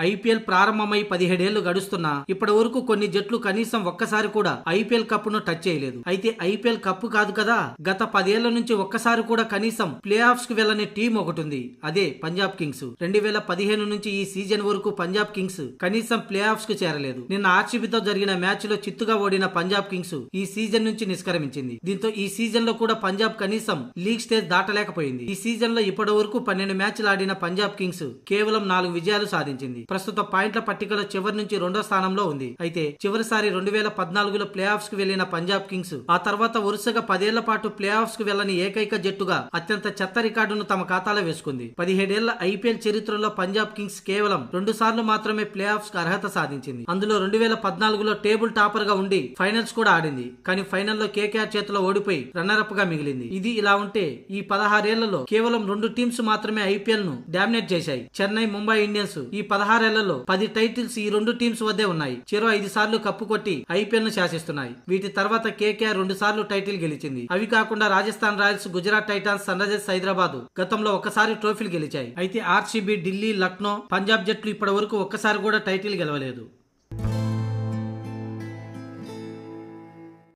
IPL ప్రారంభమై పదిహేడేళ్ళు గడుస్తున్నా ఇప్పటి వరకు కొన్ని జట్లు కనీసం ఒక్కసారి కూడా ఐపీఎల్ కప్పును టచ్ చేయలేదు. అయితే ఐపీఎల్ కప్పు కాదు కదా? గత పదేళ్ళ నుంచి ఒక్కసారి కూడా కనీసం ప్లే ఆఫ్స్కు వెళ్ళని టీం ఒకటి ఉంది అదే పంజాబ్ కింగ్స్. రెండు వేల పదిహేను నుంచి ఈ సీజన్ వరకు పంజాబ్ కింగ్స్ కనీసం ప్లే ఆఫ్స్కు చేరలేదు. నిన్న ఆర్సీబీతో జరిగిన మ్యాచ్లో చిత్తుగా ఓడిన పంజాబ్ కింగ్స్ ఈ సీజన్ నుంచి నిష్క్రమించింది. దీంతో ఈ సీజన్లో కూడా పంజాబ్ కనీసం లీగ్ స్టేజ్ దాటలేకపోయింది. ఈ సీజన్లో ఇప్పటి వరకు పన్నెండు మ్యాచ్లు ఆడిన పంజాబ్ కింగ్స్ కేవలం నాలుగు విజయాలు సాధించింది. ప్రస్తుత పాయింట్ల పట్టికలో చివరి నుంచి రెండో స్థానంలో ఉంది. అయితే చివరిసారి రెండు వేల పద్నాలుగులో ప్లే ఆఫ్స్కు వెళ్ళిన పంజాబ్ కింగ్స్ ఆ తర్వాత వరుసగా పదేళ్ళ పాటు ప్లే ఆఫ్స్కు వెళ్ళని ఏకైక జట్టుగా అత్యంత చెత్త రికార్డును తమ ఖాతాలో వేసుకుంది. పదిహేడేళ్ళ ఐపీఎల్ చరిత్రలో పంజాబ్ కింగ్స్ కేవలం రెండు సార్లు మాత్రమే ప్లే ఆఫ్స్కు అర్హత సాధించింది. అందులో రెండు వేల పద్నాలుగులో టేబుల్ టాపర్గా ఉండి ఫైనల్స్ కూడా ఆడింది. కానీ ఫైనల్లో కేకేఆర్ చేతిలో ఓడిపోయి రన్నర్ అప్గా మిగిలింది. ఇది ఇలా ఉంటే ఈ పదహారేళ్ళలో కేవలం రెండు టీమ్స్ మాత్రమే ఐపీఎల్ను డామినేట్ చేశాయి. చెన్నై ముంబై ఇండియన్స్ ఈ పదహారు పదహారేళ్ళలో పది టైటిల్స్ ఈ రెండు టీమ్స్ వద్దే ఉన్నాయి. చెరో ఐదు సార్లు కప్పు కొట్టి ఐపీఎల్ను శాసిస్తున్నాయి. వీటి తర్వాత కేకేఆర్ రెండు సార్లు టైటిల్ గెలిచింది. అవి కాకుండా Rajasthan royals Gujarat titans sun risers Hyderabad గతంలో ఒకసారి ట్రోఫీలు గెలిచాయి. అయితే ఆర్సీబీ ఢిల్లీ లక్నో పంజాబ్ జట్లు ఇప్పటి వరకు ఒక్కసారి కూడా టైటిల్ గెలవలేదు.